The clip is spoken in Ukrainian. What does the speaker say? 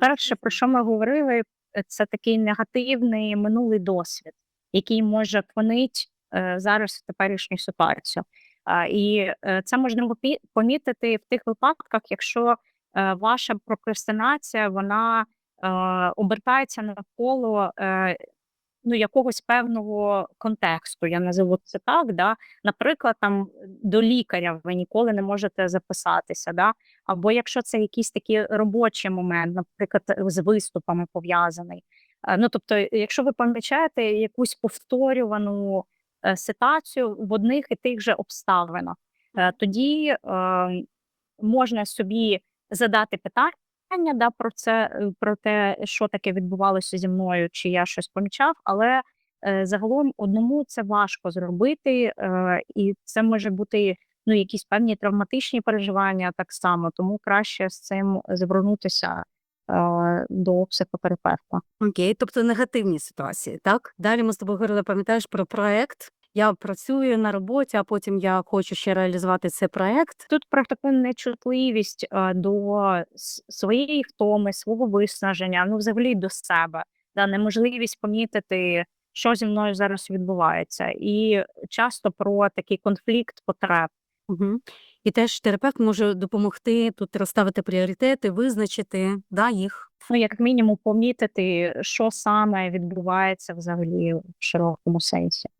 Перше, про що ми говорили, е, це такий негативний минулий досвід, який може фонить е, зараз в теперішню ситуацію. І е, це можна помітити в тих випадках, якщо ваша прокрастинація вона обертається навколо ну, якогось певного контексту, я називу це так. Да? Наприклад, там до лікаря ви ніколи не можете записатися, да? або якщо це якийсь такий робочий момент, наприклад, з виступами пов'язаний. Е, Ну, тобто, якщо ви помічаєте якусь повторювану е, ситуацію в одних і тих же обставинах, е, тоді е, можна собі задати питання да, про це, е, про те, що таке відбувалося зі мною, чи я щось помічав, але е, загалом одному це важко зробити, е, і це може бути ну, якісь певні травматичні переживання так само, тому краще з цим звернутися е, до психотерапевта. Окей, тобто негативні ситуації, так? Далі ми з тобою говорили, пам'ятаєш про проект. Я працюю на роботі, а потім я хочу ще реалізувати цей проект. Тут про таку нечутливість е, до своєї втоми, свого виснаження, ну взагалі до себе, да, неможливість помітити, що зі мною зараз відбувається, і часто про такий конфлікт потреб. Угу. І теж терапевт може допомогти тут розставити пріоритети, визначити да, їх. Ну, як мінімум, помітити, що саме відбувається взагалі в широкому сенсі.